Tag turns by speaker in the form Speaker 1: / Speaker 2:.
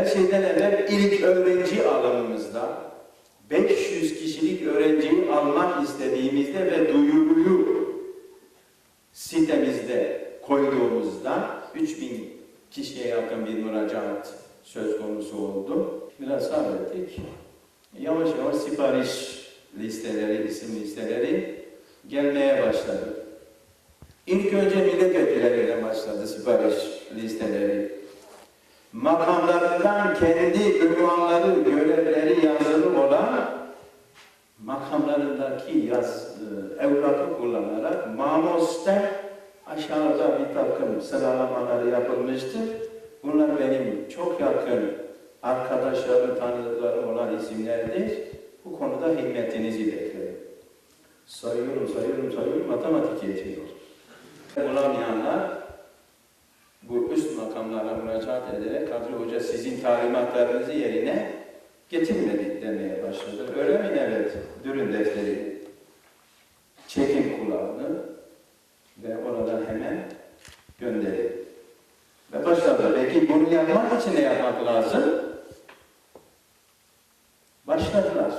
Speaker 1: Her şeyden evvel ilk öğrenci alımımızda 500 kişilik öğrenciyi almak istediğimizde ve duyuruyu sitemizde koyduğumuzda 3000 kişiye yakın bir müracaat söz konusu oldu. Biraz sabrettik. Yavaş yavaş sipariş listeleri, isim listeleri gelmeye başladı. İlk önce milletvekilleriyle başladı sipariş listeleri. Makamlarından kendi ünvanları, görevleri yazılı olan makamlarındaki yaz, e, evrakı kullanarak MAMOS'ta aşağıda bir takım sıralamaları yapılmıştır. Bunlar benim çok yakın arkadaşlarım, tanıdıklarım olan isimlerdir. Bu konuda himmetinizi beklerim. Sayıyorum, sayıyorum, sayıyorum, matematik yetiyor. Bulamayanlar makamlarına müracaat ederek Kadri Hoca sizin talimatlarınızı yerine getirmedi demeye başladı. Öyle mi? Evet. Dürün defteri. Çekin kulağını ve oradan hemen gönderin. Ve başladı. Peki bunu yapmak için ne yapmak lazım? Başladılar.